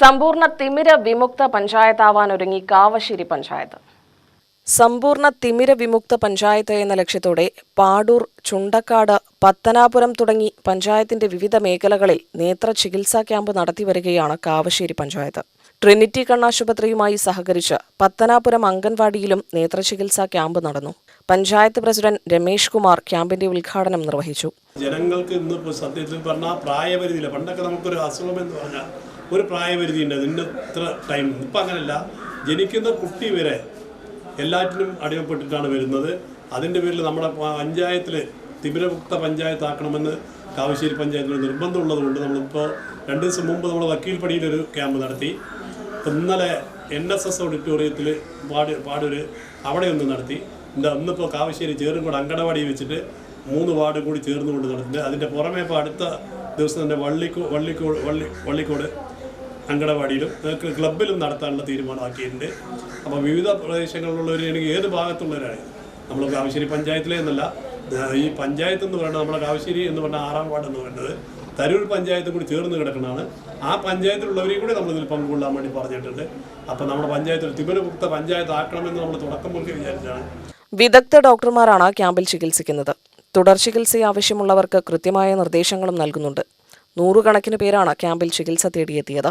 സമ്പൂർണ തിമിര വിമുക്ത പഞ്ചായത്താവാൻ ഒരുങ്ങി കാവശ്ശേരി പഞ്ചായത്ത്. സമ്പൂർണ തിമിര വിമുക്ത പഞ്ചായത്ത് എന്ന ലക്ഷ്യത്തോടെ പാടൂർ ചുണ്ടക്കാട് പത്തനാപുരം തുടങ്ങി പഞ്ചായത്തിന്റെ വിവിധ മേഖലകളിൽ നേത്ര ചികിത്സാ ക്യാമ്പ് നടത്തിവരികയാണ് കാവശ്ശേരി പഞ്ചായത്ത്. ട്രിനിറ്റി കണ്ണാശുപത്രിയുമായി സഹകരിച്ച് പത്തനാപുരം അംഗൻവാടിയിലും നേത്രചികിത്സാ ക്യാമ്പ് നടന്നു. പഞ്ചായത്ത് പ്രസിഡന്റ് രമേഷ് കുമാർ ക്യാമ്പിന്റെ ഉദ്ഘാടനം നിർവഹിച്ചു. ജനങ്ങൾക്ക് ഇന്ന് ഇപ്പോൾ സത്യത്തിൽ പറഞ്ഞാൽ പ്രായപരിധിയില്ല. പണ്ടൊക്കെ നമുക്കൊരു അസുഖം എന്ന് പറഞ്ഞാൽ ഒരു പ്രായപരിധി ഉണ്ട് ഇത്ര ടൈം ഇപ്പം അങ്ങനെയല്ല ജനിക്കുന്ന കുട്ടി വരെ എല്ലാറ്റിനും അടിമപ്പെട്ടിട്ടാണ് വരുന്നത്. അതിന്റെ പേരിൽ നമ്മുടെ പഞ്ചായത്തിൽ തിമിരമുക്ത പഞ്ചായത്താക്കണമെന്ന് കാവശ്ശേരി പഞ്ചായത്തിൽ നിർബന്ധമുള്ളതുകൊണ്ട് നമ്മളിപ്പോൾ രണ്ട് ദിവസം മുമ്പ് നമ്മൾ വക്കീൽ പടിയിലൊരു ക്യാമ്പ് നടത്തി ഇന്നലെ എൻ എസ് എസ് ഓഡിറ്റോറിയത്തിൽ പാട് പാടൊരു അവിടെ ഒന്ന് നടത്തി. എന്താ ഇന്നിപ്പോൾ കാവശ്ശേരി ചേറുംകോട് അങ്കണവാടി വെച്ചിട്ട് മൂന്ന് വാർഡ് കൂടി ചേർന്നുകൊണ്ട് നടത്തുന്നത് അതിന്റെ പുറമേ ഇപ്പോൾ അടുത്ത ദിവസം തന്നെ വള്ളിക്കോ വള്ളിക്കോട് വള്ളി വള്ളിക്കോട് അങ്കണവാടിയിലും ക്ലബിലും നടത്താനുള്ള തീരുമാനമാക്കിയിട്ടുണ്ട്. അപ്പോൾ വിവിധ പ്രദേശങ്ങളിലുള്ളവരാണെങ്കിൽ ഏത് ഭാഗത്തുള്ളവരാണ്? നമ്മൾ കാവശ്ശേരി പഞ്ചായത്തിലെ എന്നല്ല ഈ പഞ്ചായത്ത് എന്ന് പറയുന്നത് നമ്മുടെ കാവശ്ശേരി എന്ന് പറഞ്ഞ ആറാം വാർഡ് എന്ന് പറയുന്നത്. തരൂർ പഞ്ചായത്തും കൂടി ചേർന്ന് കിടക്കുന്നതാണ് ആ പഞ്ചായത്തിലുള്ളവരെയും കൂടി നമ്മൾ ഇതിൽ പങ്കുകൊള്ളാൻ വേണ്ടി പറഞ്ഞിട്ടുണ്ട്. അപ്പോൾ നമ്മുടെ പഞ്ചായത്തിൽ തിമരമുക്ത പഞ്ചായത്ത് ആക്കണമെന്ന് നമ്മൾ തുടക്കം മുതൽ വിചാരിച്ചാണ്. വിദഗ്ധ ഡോക്ടർമാരാണ് ക്യാമ്പിൽ ചികിത്സിക്കുന്നത്. തുടർ ചികിത്സ ആവശ്യമുള്ളവർക്ക് കൃത്യമായ നിർദ്ദേശങ്ങളും നൽകുന്നുണ്ട്. നൂറുകണക്കിന് പേരാണ് ക്യാമ്പിൽ ചികിത്സ തേടിയെത്തിയത്.